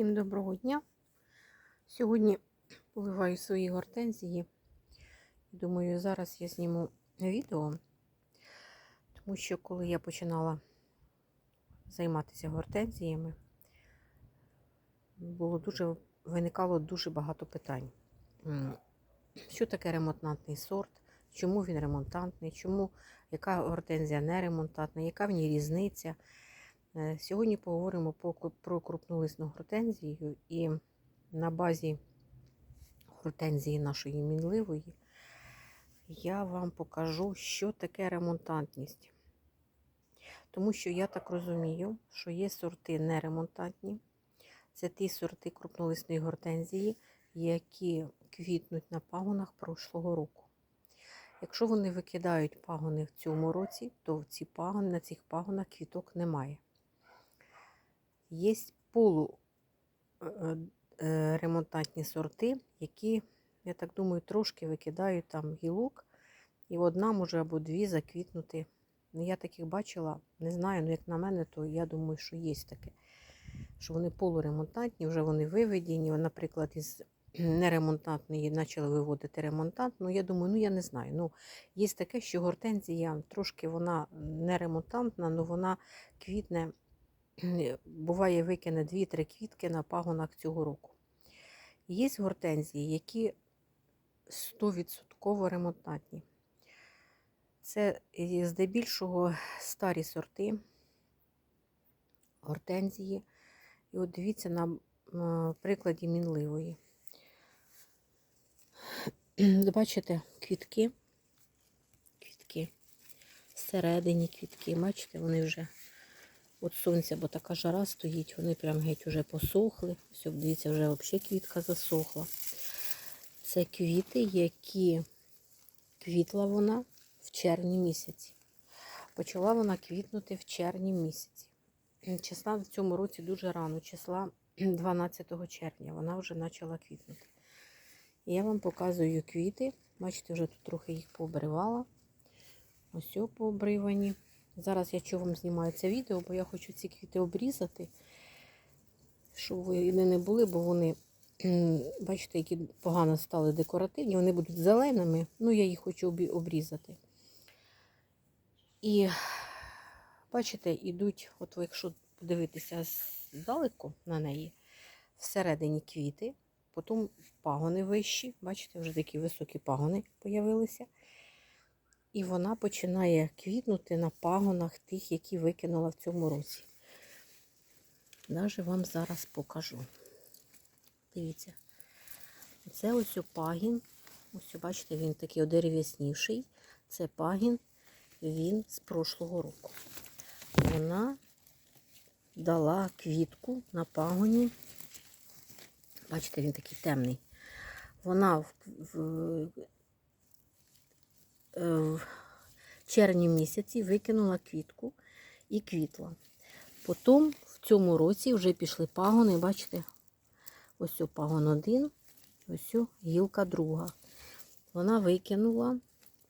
Всім доброго дня. Сьогодні поливаю свої гортензії. Думаю, зараз я зніму відео, тому що коли я починала займатися гортензіями, було дуже, виникало дуже багато питань. Що таке ремонтантний сорт? Чому він ремонтантний? Чому яка гортензія не ремонтантна? Яка в ній різниця? Е, Сьогодні поговоримо про крупнолисну гортензію і на базі гортензії нашої мінливої я вам покажу, що таке ремонтантність. Тому що я так розумію, що є сорти неремонтантні. Це ті сорти крупнолисної гортензії, які квітнуть на пагонах прошлого року. Якщо вони викидають пагони в цьому році, то ці пагони, на цих пагонах квіток немає. Є полуремонтантні сорти, які, я так думаю, трошки викидають там гілок, і одна може або дві заквітнути. Ну, я таких бачила, не знаю, ну як на мене, то я думаю, що є таке. Що вони полуремонтантні, вже вони виведені. Наприклад, із неремонтантної почали виводити ремонтант. Ну, я думаю, ну я не знаю. Ну, Є таке, що гортензія трошки вона не ремонтантна, але вона квітне буває, викине 2-3 квітки на пагонах цього року. Є гортензії, які 100% ремонтантні. Це е, здебільшого старі сорти гортензії. І от дивіться на прикладі мінливої. Бачите, квітки, квітки, всередині квітки, бачите, вони вже От сонця, бо така жара стоїть, вони прям геть уже посохли. Ось, дивіться, вже взагалі квітка засохла. Це квіти, які квітла вона в червні місяці. Почала вона квітнути в червні місяці. Числа в цьому році дуже рано, числа 12 червня, вона вже почала квітнути. І я вам показую квіти. Бачите, вже тут трохи їх пообривала. Ось пообривані. Зараз я чого вам знімаю це відео, бо я хочу ці квіти обрізати, щоб ви не були, бо вони, бачите, які погано стали декоративні, вони будуть зеленими, ну я їх хочу обрізати. І, бачите, ідуть, от якщо подивитися здалеку на неї, всередині квіти, потім пагони вищі, бачите, вже такі високі пагони з'явилися. І вона починає квітнути на пагонах тих, які викинула в цьому році. Даже вам зараз покажу. Дивіться, це ось пагін. Ось, бачите, він такий одерев'ясніший. Це пагін, він з прошлого року. Вона дала квітку на пагоні. Бачите, він такий темний. Вона в, в в червні місяці викинула квітку і квітла. Потім в цьому році вже пішли пагони, бачите, ось пагон один, ось гілка друга. Вона викинула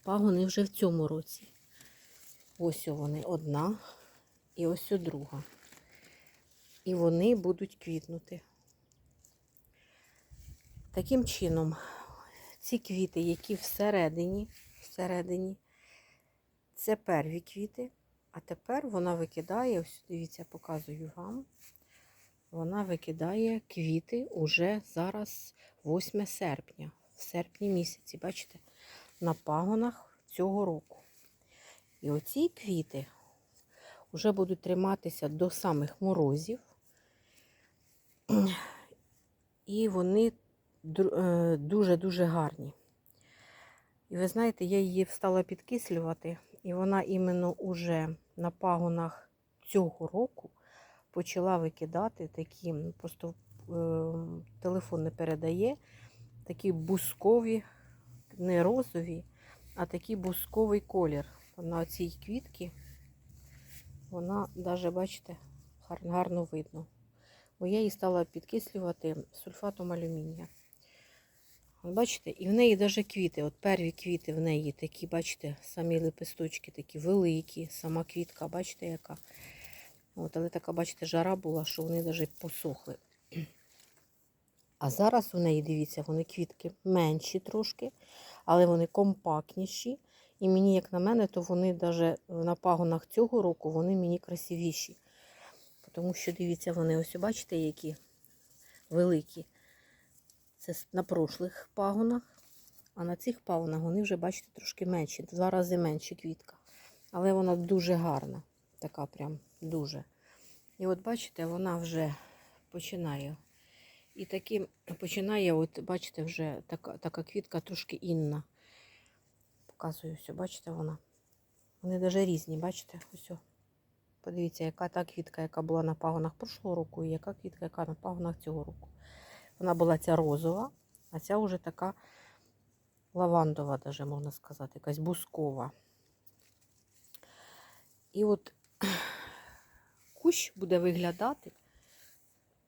пагони вже в цьому році. Ось вони одна і ось друга. І вони будуть квітнути. Таким чином, ці квіти, які всередині, всередині. Це перві квіти. А тепер вона викидає, ось дивіться, показую вам. Вона викидає квіти уже зараз 8 серпня, в серпні місяці, бачите, на пагонах цього року. І оці квіти вже будуть триматися до самих морозів. І вони дуже-дуже гарні. І ви знаєте, я її стала підкислювати, і вона іменно уже на пагонах цього року почала викидати такі, просто е, телефон не передає, такі бускові, не розові, а такий бусковий колір. На цій квітці вона навіть, бачите, гарно видно. Бо я її стала підкислювати сульфатом алюмінія. Бачите, і в неї навіть квіти. От перві квіти в неї такі, бачите, самі лепесточки такі великі, сама квітка, бачите, яка. От, Але така, бачите, жара була, що вони навіть посохли. А зараз у неї, дивіться, вони квітки менші трошки, але вони компактніші. І мені, як на мене, то вони навіть на пагонах цього року вони мені красивіші. Тому що, дивіться, вони ось бачите, які великі. Це на прошлих пагонах. А на цих пагонах вони вже, бачите, трошки менші. Два рази менші квітка. Але вона дуже гарна. Така прям дуже. І от бачите, вона вже починає. І таким починає, от бачите, вже така, така квітка трошки інна. Показую все, бачите вона. Вони навіть різні, бачите? Ось. Подивіться, яка та квітка, яка була на пагонах прошлого року, і яка квітка, яка на пагонах цього року. Вона була ця розова, а ця вже така лавандова, даже можна сказати, якась бускова. І от кущ буде виглядати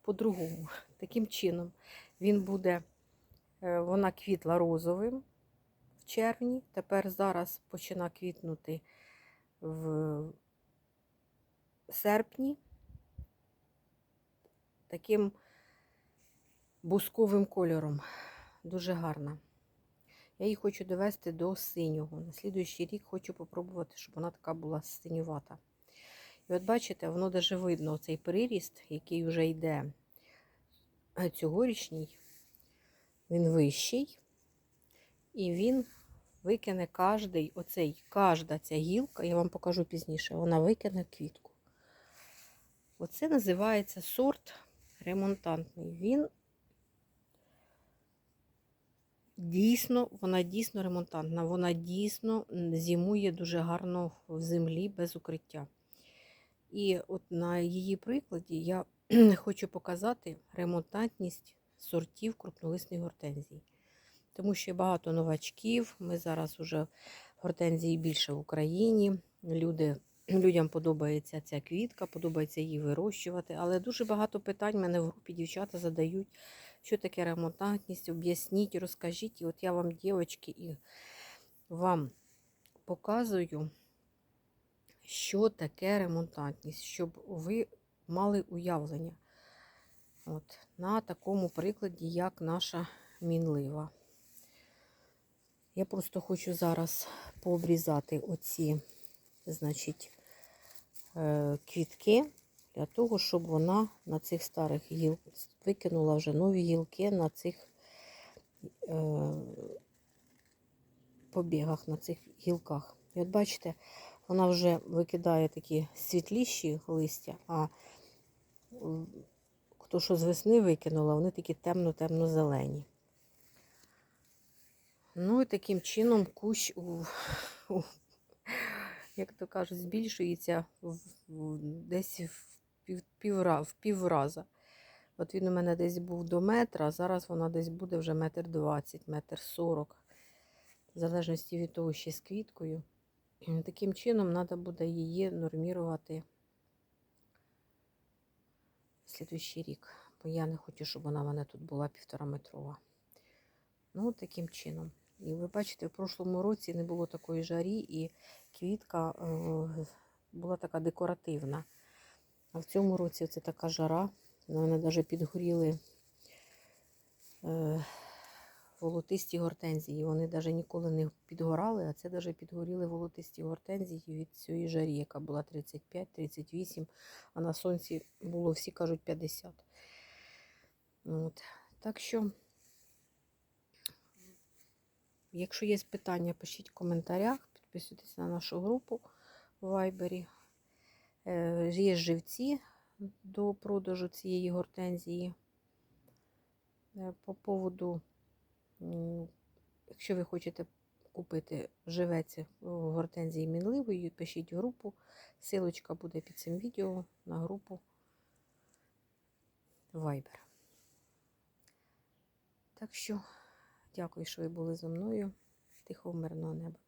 по-другому. Таким чином. Він буде, е, вона квітла розовим в червні. Тепер зараз почина квітнути в серпні. Таким бусковим кольором. Дуже гарна. Я її хочу довести до синього. На слідуючий рік хочу попробувати, щоб вона така була синювата. І от бачите, воно даже видно цей приріст, який вже йде е, цьогорічній. Він вищий. І він викине кожний, оцей, кожна ця гілка, я вам покажу пізніше, вона викине квітку. Оце називається сорт ремонтантний. Він дійсно, вона дійсно ремонтантна. Вона дійсно зимує дуже гарно в землі без укриття. І от на її прикладі я хочу показати ремонтантність сортів крупнолисної гортензії. Тому що багато новачків. Ми зараз уже гортензії більше в Україні. Люди, людям подобається ця квітка, подобається її вирощувати. Але дуже багато питань мене в групі дівчата задають, що таке ремонтантність, об'ясніть, розкажіть. І от я вам, дівчатки, і вам показую, що таке ремонтантність, щоб ви мали уявлення. От, на такому прикладі, як наша мінлива. Я просто хочу зараз пообрізати оці, значить, е, квітки для того, щоб вона на цих старих гіл викинула вже нові гілки на цих е, побігах, на цих гілках. І от бачите, вона вже викидає такі світліші листя, а хто що з весни викинула, вони такі темно-темно-зелені. Ну і таким чином кущ, у, у, як то кажуть, збільшується в, в, десь в, пів, півра, в півраза. От він у мене десь був до метра, а зараз вона десь буде вже метр двадцять, метр сорок. В залежності від того, ще з квіткою. Таким чином треба буде її нормірувати в слідуючий рік. Бо я не хочу, щоб вона в мене тут була півтора метрова. Ну, таким чином. І ви бачите, в прошлому році не було такої жарі, і квітка е, була така декоративна. А в цьому році це така жара. У мене навіть підгоріли е, волотисті гортензії. Вони навіть ніколи не підгорали, а це навіть підгоріли волотисті гортензії від цієї жарі, яка була 35-38, а на сонці було, всі кажуть, 50. От. Так що. Якщо є питання, пишіть в коментарях, підписуйтесь на нашу групу в Вайбері. Е, Є живці до продажу цієї гортензії. Е, По поводу, якщо ви хочете купити живець гортензії мінливої, пишіть групу. Силочка буде під цим відео на групу Viber. Так що. Дякую, що ви були зі мною. Тихого мирного неба.